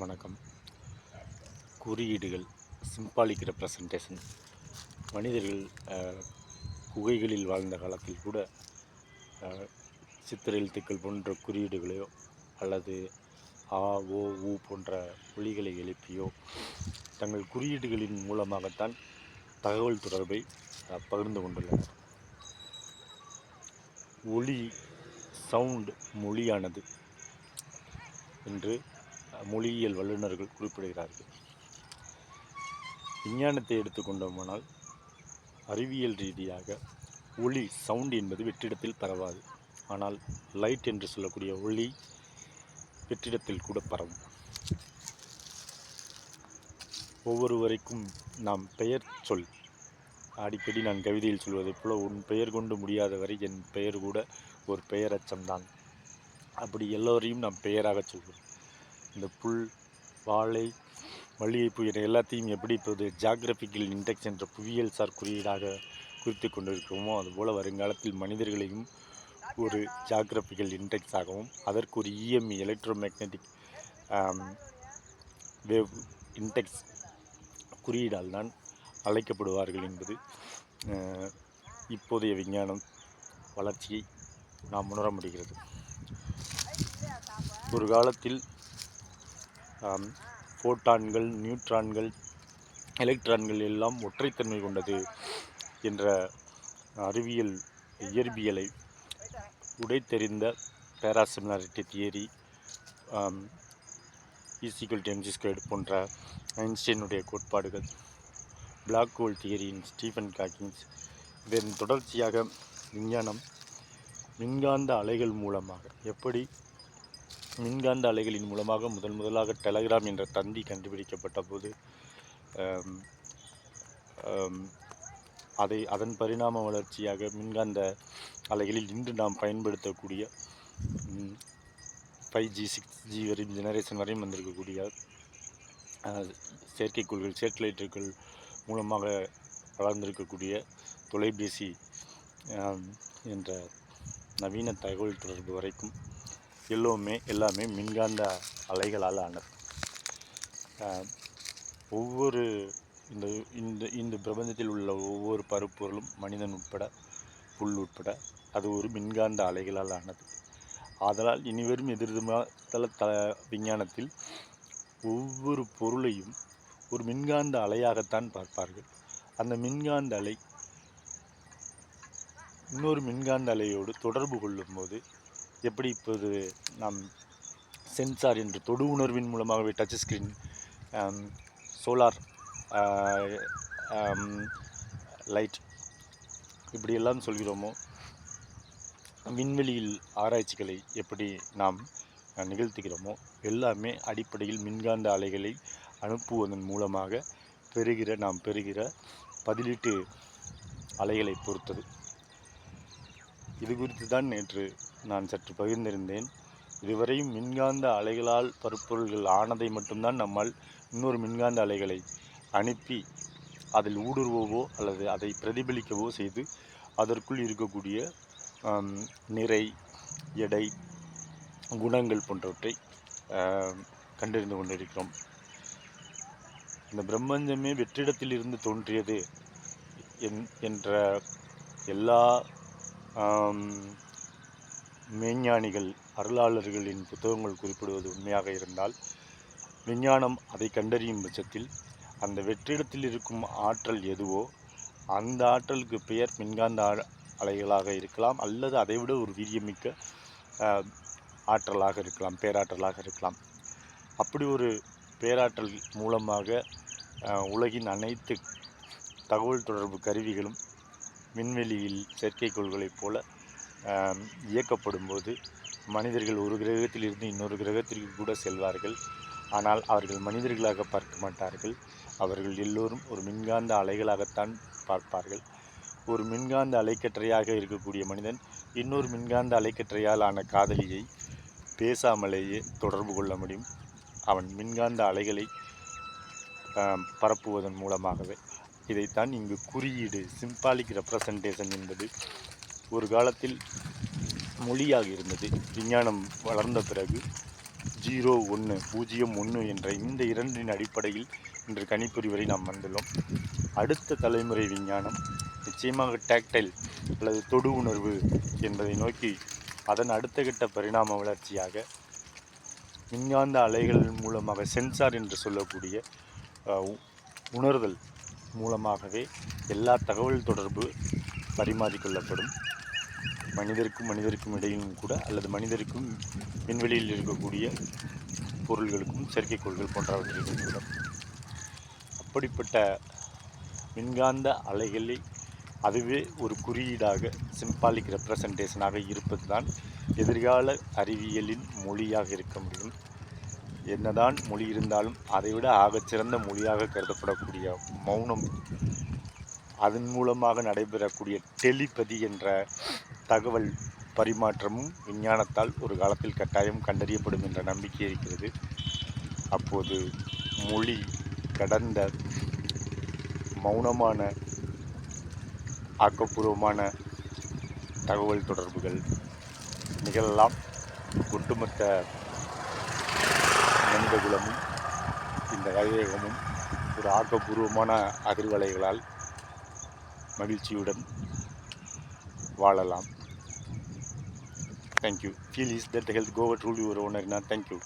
வணக்கம். குறியீடுகள் symbolic representation மனிதர்கள் குகைகளில் வாழ்ந்த காலத்தில் கூட சித்திர எழுத்துக்கள் போன்ற குறியீடுகளையோ அல்லது ஆ ஓ ஊ போன்ற ஒலிகளை எழுப்பியோ தங்கள் குறியீடுகளின் மூலமாகத்தான் தகவல் தொடர்பை பகிர்ந்து கொண்டுள்ளனர். ஒலி சவுண்ட் மொழியானது என்று மொழியியல் வல்லுநர்கள் குறிப்பிடுகிறார்கள். விஞ்ஞானத்தை எடுத்துக்கொண்டோமானால் அறிவியல் ரீதியாக ஒளி சவுண்ட் என்பது வெற்றிடத்தில் பரவாது. ஆனால் லைட் என்று சொல்லக்கூடிய ஒளி வெற்றிடத்தில் கூட பரவும். ஒவ்வொருவரைக்கும் நாம் பெயர் சொல். அடிக்கடி நான் கவிதையில் சொல்வதைப் போல உன் பெயர் கொண்டு முடியாத வரை என் பெயர் கூட ஒரு பெயரச்சம்தான் அப்படி எல்லோரையும் நாம் பெயராகச் சொல்கிறோம் இந்த புல் வாழை மல்லிகைப்பூ என எல்லாத்தையும் எப்படி இப்போது ஜாகிரபிக்கல் இண்டெக்ஸ் என்ற புவியியல் சார் குறியீடாக குறித்து கொண்டிருக்கிறோமோ அதுபோல் வருங்காலத்தில் மனிதர்களையும் ஒரு ஜாகிரபிக்கல் இண்டெக்ஸாகவும் அதற்கு ஒரு EME electro magnetic wave index குறியீடால் தான் அழைக்கப்படுவார்கள் என்பது uh, இப்போதைய விஞ்ஞானம் வளர்ச்சியை நாம் உணர முடிகிறது ஒரு காலத்தில் ஃபோட்டான்கள் நியூட்ரான்கள் எலக்ட்ரான்கள் எல்லாம் ஒற்றைத்தன்மை கொண்டது என்ற அறிவியல் இயற்பியலை உடைத்தெறிந்த பேராசிமிலாரிட்டி theory E equal MC squared போன்ற ஐன்ஸ்டைனுடைய கோட்பாடுகள் பிளாக் ஹோல் தியரியின் ஸ்டீஃபன் காக்கிங்ஸ் இதன் தொடர்ச்சியாக விஞ்ஞானம் மின்காந்த அலைகள் மூலமாக எப்படி மின்காந்த அலைகளின் மூலமாக முதன் முதலாக டெலகிராம் என்ற தந்தி கண்டுபிடிக்கப்பட்ட போது அதை அதன் பரிணாம வளர்ச்சியாக மின்காந்த அலைகளில் இன்று நாம் பயன்படுத்தக்கூடிய ஃபைவ் ஜி சிக்ஸ் ஜி வரையும் ஜெனரேஷன் வரையும் வந்திருக்கக்கூடிய செயற்கைக்கோள்கள் சேட்டலைட்டுகள் மூலமாக வளர்ந்திருக்கக்கூடிய தொலைபேசி என்ற நவீன தகவல் தொடர்பு வரைக்கும் எல்லோருமே எல்லாமே மின்காந்த அலைகளால் ஆனது. ஒவ்வொரு இந்த இந்த இந்த பிரபஞ்சத்தில் உள்ள ஒவ்வொரு பருப்பொருளும் மனிதன் உட்பட புல் உட்பட அது ஒரு மின்காந்த அலைகளால் ஆனது. ஆதலால் இனிவரும் எதிர்கால த விஞ்ஞானத்தில் ஒவ்வொரு பொருளையும் ஒரு மின்காந்த அலையாகத்தான் பார்ப்பார்கள். அந்த மின்காந்த அலை இன்னொரு மின்காந்த அலையோடு தொடர்பு கொள்ளும்போது எப்படி இப்போது நாம் சென்சார் என்று தொடு உணர்வின் மூலமாகவே டச் ஸ்க்ரீன் சோலார் லைட் இப்படியெல்லாம் சொல்கிறோமோ விண்வெளியில் ஆராய்ச்சிகளை எப்படி நாம் நிகழ்த்துகிறோமோ எல்லாமே அடிப்படையில் மின்காந்த அலைகளை அனுப்புவதன் மூலமாக பெறுகிற நாம் பெறுகிற பதிலீட்டு அலைகளை பொறுத்தது. இது குறித்து தான் நேற்று நான் சற்று பகிர்ந்திருந்தேன். இதுவரையும் மின்காந்த அலைகளால் பருப்பொருள்கள் ஆனதை மட்டும்தான் நம்மால் இன்னொரு மின்காந்த அலைகளை அனுப்பி அதில் ஊடுருவவோ அல்லது அதை பிரதிபலிக்கவோ செய்து அதற்குள் இருக்கக்கூடிய நிறை எடை குணங்கள் போன்றவற்றை கண்டறிந்து கொண்டிருக்கிறோம். இந்த பிரம்மஞ்சமே வெற்றிடத்தில் இருந்து தோன்றியது என்- என்ற எல்லா மெய்ஞானிகள் அருளாளர்களின் புத்தகங்கள் குறிப்பிடுவது உண்மையாக இருந்தால் விஞ்ஞானம் அதை கண்டறியும் பட்சத்தில் அந்த வெற்றிடத்தில் இருக்கும் ஆற்றல் எதுவோ அந்த ஆற்றலுக்கு பெயர் மின்காந்த அலைகளாக இருக்கலாம் அல்லது அதைவிட ஒரு வீரியமிக்க ஆற்றலாக இருக்கலாம் பேராற்றலாக இருக்கலாம். அப்படி ஒரு பேராற்றல் மூலமாக உலகின் அனைத்து தகவல் தொடர்பு கருவிகளும் விண்வெளியில் செயற்கைக்கோள்களைப் போல இயக்கப்படும் போது மனிதர்கள் ஒரு கிரகத்தில் இருந்து இன்னொரு கிரகத்திற்கு கூட செல்வார்கள். ஆனால் அவர்கள் மனிதர்களாக பார்க்க மாட்டார்கள். அவர்கள் எல்லோரும் ஒரு மின்காந்த அலைகளாகத்தான் பார்ப்பார்கள். ஒரு மின்காந்த அலைக்கற்றையாக இருக்கக்கூடிய மனிதன் இன்னொரு மின்காந்த அலைக்கற்றையால் ஆன காதலியை பேசாமலேயே தொடர்பு கொள்ள முடியும். அவன் மின்காந்த அலைகளை பரப்புவதன் மூலமாகவே. இதைத்தான் இங்கு குறியீடு சிம்பாலிக் ரெப்ரசன்டேஷன் என்பது ஒரு காலத்தில் மொழியாக இருந்தது. விஞ்ஞானம் வளர்ந்த பிறகு ஜீரோ ஒன்று பூஜ்ஜியம் ஒன்று என்ற இந்த இரண்டின் அடிப்படையில் இன்று கணிப்பொறிவரை நாம் வந்துள்ளோம். அடுத்த தலைமுறை விஞ்ஞானம் நிச்சயமாக டேக்டைல் அல்லது தொடு உணர்வு என்பதை நோக்கி அதன் அடுத்த கட்ட பரிணாம வளர்ச்சியாக மின்காந்த அலைகள் மூலமாக சென்சார் என்று சொல்லக்கூடிய உணர்தல் மூலமாகவே எல்லா தகவல் தொடர்பு பரிமாறிக்கொள்ளப்படும். மனிதருக்கும் மனிதருக்கும் இடையிலும் கூட அல்லது மனிதருக்கும் விண்வெளியில் இருக்கக்கூடிய பொருள்களுக்கும் செயற்கைக்கோள்கள் போன்றவற்றிற்கும் கூட அப்படிப்பட்ட மின்காந்த அலைகளை அதுவே ஒரு குறியீடாக சிம்பாலிக் ரெப்ரசன்டேஷனாக இருப்பது தான் எதிர்கால அறிவியலின் மொழியாக இருக்க முடியும். என்னதான் மொழி இருந்தாலும் அதைவிட ஆகச்சிறந்த மொழியாக கருதப்படக்கூடிய மௌனம் அதன் மூலமாக நடைபெறக்கூடிய டெலிபதி என்ற தகவல் பரிமாற்றமும் விஞ்ஞானத்தால் ஒரு காலத்தில் கட்டாயம் கண்டறியப்படும் என்ற நம்பிக்கை இருக்கிறது. அப்போது மொழி கடந்த மௌனமான ஆக்கப்பூர்வமான தகவல் தொடர்புகள் நிகழலாம். ஒட்டுமொத்த மனிதகுலமும் இந்த வைவேகமும் ஒரு ஆக்கப்பூர்வமான அதிர்வலைகளால் மகிழ்ச்சியுடன் வாழலாம். Thank you feel is that health cover rule your owner thank you